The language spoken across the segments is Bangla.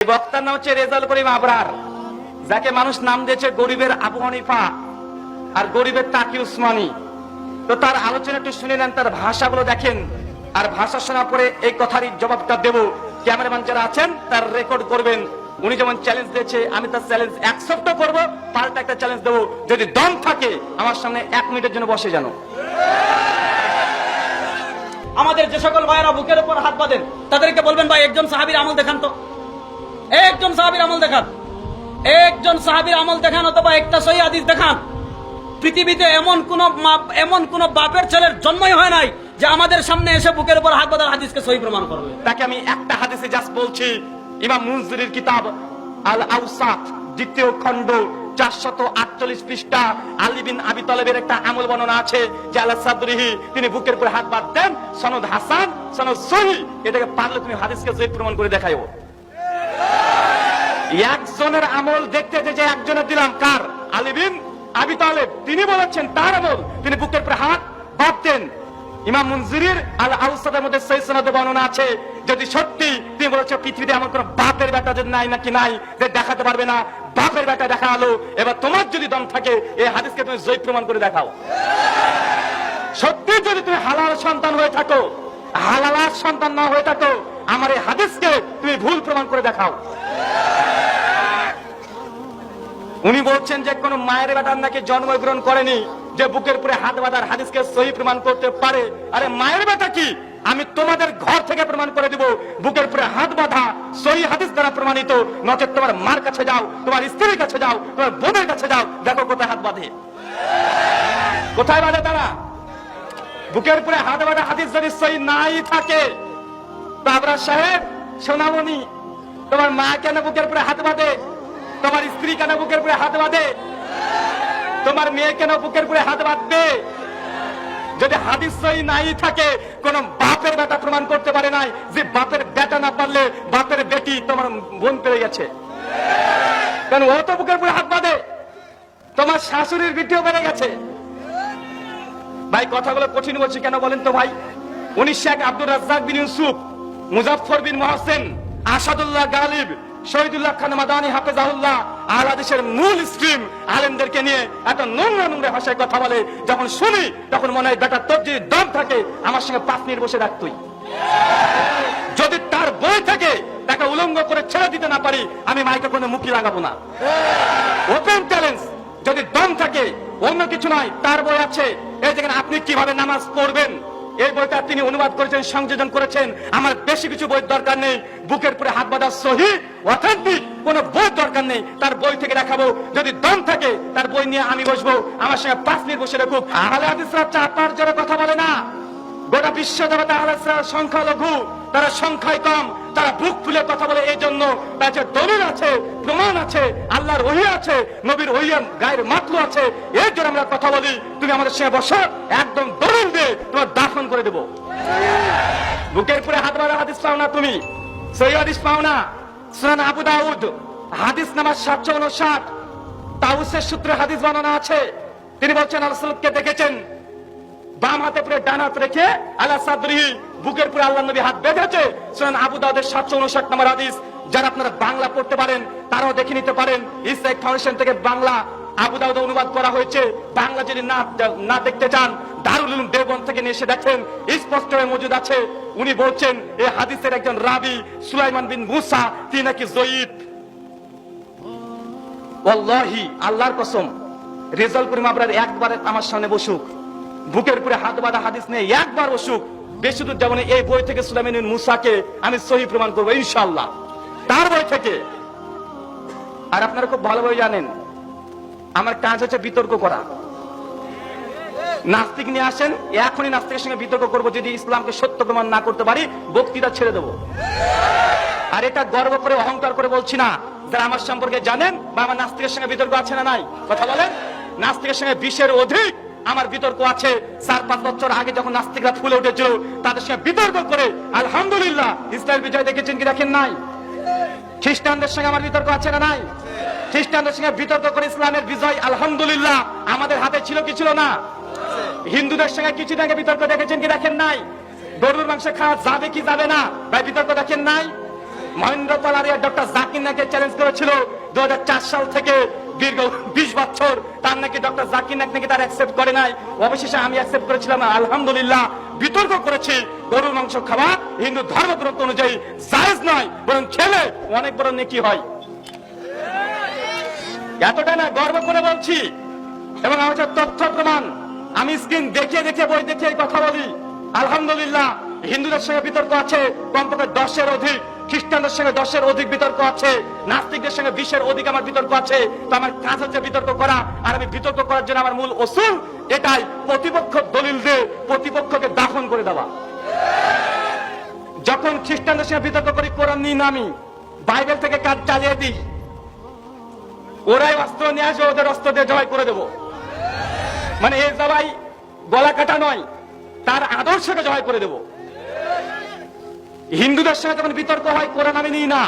বক্তার নাম হচ্ছে রেজাল করিম আবরার, যাকে মানুষ নাম দিয়েছে গরিবের আবু হানিফা আর গরিবের তাকি উসমানী। তো তার আলোচনা একটু শুনে নেন, তার ভাষাগুলো দেখেন, আর ভাষা শোনার পরে এই কথারই জবাবটা দেব। ক্যামেরাম্যান যারা আছেন, তার রেকর্ড করবেন। উনি যেমন চ্যালেঞ্জ দিয়েছে, আমি তার চ্যালেঞ্জ অ্যাকসেপ্টও করব, পাল্টা একটা চ্যালেঞ্জ দেবো। যদি দম থাকে, আমার সামনে এক মিনিটের জন্য বসে জানো আমাদের যে সকল ভাইয়েরা বুকের উপর হাত বাঁধেন, তাদেরকে বলবেন, ভাই, একজন সাহাবীর আমল দেখান তো। একজন সাহাবীর আমল দেখান। একজন সাহাবীর আমল দেখান অথবা একটা সহি হাদিস দেখান। পৃথিবীতে এমন কোন এমন কোন বাপের ছেলের জন্মই হয় নাই যে আমাদের সামনে এসে বুকের উপর হাত বাঁধার হাদিসকে সহি প্রমাণ করবে। তাকে আমি একটা হাদিসে জাস্ট বলছি। ইমাম মুনজিরের কিতাব আল আউসাত দ্বিতীয় খণ্ড, চারশত আটচল্লিশ পৃষ্ঠা। আলী বিন আবি তলেবের একটা আমল বর্ণনা আছে যে আল্লাহ সাদরিহি, তিনি বুকের উপরে হাত বাঁধতেন। সনদ হাসান, সনদ সহি। এটাকে পারলে তুমি হাদিসকে জয়ী প্রমাণ করে দেখাইও। একজনের আমল দেখতে যে একজনের দিলাম, কার? আলী বিন আবি তালেব। তিনি বলেছেন, তার আমল। তিনি বুকের উপরে হাত বাঁধতেন। ইমাম মুনজিরির আল আউসাদের মধ্যে সেই সনদে বর্ণনা আছে, যদি সত্যি তিনি বলেছেন, পৃথিবীতে এমন কোন বাপের বেটা যদি নাই, নাকি নাই, যে দেখাতে পারবে না, বাপের বেটা দেখা আলো। এবার তোমার যদি দম থাকে, এই হাদিসকে তুমি জয় প্রমাণ করে দেখাও। সত্যি যদি তুমি হালাল সন্তান হয়ে থাকো হালালার সন্তান না হয়ে থাকো, আমার এই হাদিসকে তুমি ভুল প্রমাণ করে দেখাও। উনি বলছেন যে কোন মায়ের বেটার নাকি জন্মগ্রহণ করেনি, যে বুকের উপরে হাত বাঁধার হাদিসকে সহি প্রমাণ করতে পারে। আরে মায়ের বেটা কি? আমি তোমাদের ঘর থেকে প্রমাণ করে দিব। বুকের উপরে হাত বাঁধা, সহি হাদিস দ্বারা প্রমাণিত। নচেত তোমার মার কাছে যাও, তোমার স্ত্রীর কাছে যাও, তোমার বোনের কাছে যাও। দেখো কোথায় হাত বাঁধে। কোথায় বাঁধে তারা? বুকের উপরে হাত বাঁধা হাদিস যদি সহি নাই থাকে আমরা সাহেব, সোনামণি, তোমার মা কেন বুকের উপরে হাত বাঁধে? তোমার স্ত্রী কেন বুকের উপরে হাত বাঁধে? তোমার মেয়ে কেন বুকের উপরে হাত বাঁধবে? যদি হাদিস নাই থাকে, কোন বাপের বেটা প্রমাণ করতে পারে নাই যে বাপের বেটা না পারলে বাপের বেটি তোমার বোন পেয়ে গেছে। কেন ও তো বুকের উপরে হাত বাঁধে? তোমার শাশুড়ির ভিডিও বেড়ে গেছে। ভাই, কথাগুলো কঠিন বলছি কেন বলেন তো ভাই? উনিশ শেখ আব্দুর রাজ্জাক বিন ইউসুফ মুজাফর বিন মহসেন, আসাদুল্লাহ গালিব শহীদুল্লাহ খান মাদানী হাফেজাহুল্লাহ আলাদেশের মূল স্ট্রিম আলেমদেরকে নিয়ে এত নোংরা নোংরা ভাষায় কথা বলে। যখন শুনি, তখন মনে হয়, বেটা, তোর যদি দম থাকে, আমার সঙ্গে পাঁচ মিনিট বসে রাখতুই যদি তার বই থেকে, তাকে উলঙ্গ করে ছেড়ে দিতে না পারি, আমি মাইকে কোনো মুখি লাগাবো না। ওপেন চ্যালেঞ্জ যদি দম থাকে, অন্য কিছু নয়, তার বই আছে। এই যেখানে আপনি কীভাবে নামাজ পড়বেন? এই বইটা তিনি অনুবাদ করেছেন সংযোজন করেছেন। আমার বেশি কিছু বই দরকার নেই। বুকের পরে হাত বাঁধা সহি অথেন্টিক কোনো বই দরকার নেই। তার বই থেকে দেখাবো। যদি দম থাকে তার বই নিয়ে আমি বসবো। আমার সঙ্গে পাঁচ মিনিট বসে রাখুক। আহলে হাদিসরা কথা বলে না। গোটা বিশ্ব জগতে আহলাসরা সংখ্যালঘু তারা সংখ্যায় কম, তারা বুক ফুলে কথা বলে এই জন্য তাদের দলিল আছে, প্রমাণ আছে, আল্লাহর ওহি আছে, নবীর ওহিয়ান গায়ের মাতলু আছে, এর জন্য আমরা কথা বলি, তুমি আমাদের সঙ্গে বসো, একদম দলিল দিয়ে তোমার দাফন করে দেবো। বুকের পুরে হাত মারা হাদিস পাও না তুমি, সেই হাদিস পাও না। সুনান আবু দাউদ, হাদিস নামার সাতশো উনষাট, তাউসের সূত্রে হাদিস বানানো আছে। তিনি বলছেন আলসালকে দেখেছেন বাম হাতে পরে ডান হাত রেখে আল্লাহ সাদরি বুকের পরে আল্লাহ নবী হাত বেঁধেছে শুনেন আবু দাউদের সাতশো উনষাট নম্বর হাদিস, যারা আপনারা বাংলা পড়তে পারেন, তারাও দেখে নিতে পারেন। ইসলাইক ফাউন্ডেশন থেকে বাংলা আবু দাউদ অনুবাদ করা হয়েছে। বাংলা যদি না না দেখতে চান, দারুল উলুম দেওবন্দ থেকে নিয়ে এসে দেখেন, স্পষ্ট হয়ে মজুদ আছে। উনি বলছেন এই হাদিসের একজন রাবি, সুলাইমান বিন মুসা, তিনি নাকি জয়ীদ। আল্লাহর কসম, রেজাল্ট করিম আপনার একবার আমার সামনে বসুক। বুকের উপরে হাত বাঁধা হাদিস নিয়ে একবার বসুক বেশি দূর যাব এই বই থেকে সুলাইমান বিন মুসাকে আমি সহি প্রমাণ করব ইনশাল্লাহ তার বই থেকে। আর আপনারা খুব ভালোভাবে জানেন, আমার কাজ হচ্ছে বিতর্ক করা। নাস্তিক নিয়ে আসেন, এখনই নাস্তিকের সঙ্গে বিতর্ক করব, যদি ইসলামকে সত্য প্রমাণ না করতে পারি, বক্তৃতা ছেড়ে দেবো। আর এটা গর্ব করে, অহংকার করে বলছি না। যারা আমার সম্পর্কে জানেন বা আমার নাস্তিকের সঙ্গে বিতর্ক আছে না নাই, কথা বলেন। নাস্তিকের সঙ্গে বিশের অধিক আমার বিতর্ক আছে। চার পাঁচ বছর আগে যখন নাস্তিকরা ফুলে উঠেছিল, তাদের সঙ্গে বিতর্ক করে আলহামদুলিল্লাহ, ইসরায়েল বিজয় দেখেছেন কি দেখেন নাই? খ্রিস্টানদের সঙ্গে আমার বিতর্ক আছে না নাই? খ্রিস্টানদের সঙ্গে বিতর্ক করে ইসলামের বিজয়, আলহামদুলিল্লাহ, আমাদের হাতে ছিল কি ছিল না? হিন্দুদের সঙ্গে কিছুদিন আগে বিতর্ক দেখেছেন কি দেখেন নাই? গরুর মাংস খাওয়া যাবে কি যাবে না? ভাই, বিতর্ক দেখেন নাই? মহেন্দ্র পালারিয়া ডক্টর জাকির নাকি চ্যালেঞ্জ করেছিল। দু সাল থেকে দীর্ঘ বিশ বছর তার নাকি ডক্টর জাকির নাক নাকি তার অ্যাকসেপ্ট করে নাই। অবশেষে আমি অ্যাকসেপ্ট করেছিলাম, আলহামদুলিল্লাহ, বিতর্ক করেছি। গরুর মাংস খাওয়া হিন্দু ধর্মগ্রন্থ অনুযায়ী জায়েজ নয়, বরং খেলে অনেক বড় নেকি হয়। এতটা না গর্ব করে বলছি, এবং আমার তথ্য প্রমাণ। আমি স্ক্রিন দেখিয়ে দেখিয়ে বই দেখিয়ে কথা বলি। আলহামদুলিল্লাহ, হিন্দুদের সঙ্গে বিতর্ক আছে, কমপক্ষে দশের অধিক। খ্রিস্টানদের সঙ্গে দশের অধিক বিতর্ক আছে, নাস্তিকদের সঙ্গে বিশের অধিক আমার বিতর্ক আছে, তো আমার কাজ হচ্ছে বিতর্ক করা, আর আমি বিতর্ক করার জন্য আমার মূল অসুল এটাই, প্রতিপক্ষ দলিল দিয়ে প্রতিপক্ষকে দাফন করে দেওয়া। যখন খ্রিস্টানদের সঙ্গে বিতর্ক করি, কোরআন নিয়ে নামি, বাইবেল থেকে কাজ চালিয়ে দিই, ওরাই অস্ত্র নিয়ে আসবে, ওদের অস্ত্র দিয়ে জবাই করে দেবো। মানে এর জবাই গলা কাটা নয়, তার আদর্শকে জবাই করে দেব। হিন্দুদের সঙ্গে যখন বিতর্ক হয়, কোরআন আমি নিই না।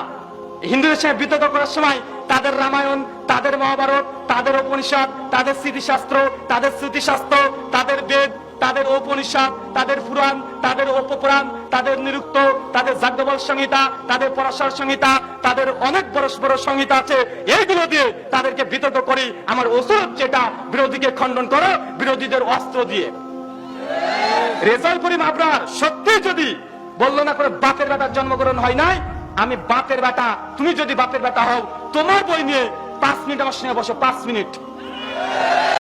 হিন্দুদের সঙ্গে বিতর্ক করার সময় তাদের রামায়ণ, তাদের মহাভারত, তাদের উপনিষদ, তাদের স্মৃতিশাস্ত্র তাদের স্মৃতিশাস্ত্র তাদের বেদ, তাদের উপনিষদ, তাদের পুরাণ, তাদের উপপুরাণ, তাদের নিরুক্ত, তাদের যাজ্ঞবল সংহিতা, তাদের পরাশর সংহিতা, তাদের অনেক বড় সংহিতা আছে। এইগুলো দিয়ে তাদেরকে বিতর্ক করি। আমার ওষুধ যেটা, বিরোধীকে খণ্ডন করো, বিরোধীদের অস্ত্র দিয়ে। রেজাল্ট করিম আপনার সত্যি যদি বলল না করে বাপের বেটার জন্মগ্রহণ হয় নাই? আমি বাপের বেটা, তুমি যদি বাপের বেটা হও, তোমার বই নিয়ে পাঁচ মিনিট আমার সঙ্গে বসো, পাঁচ মিনিট।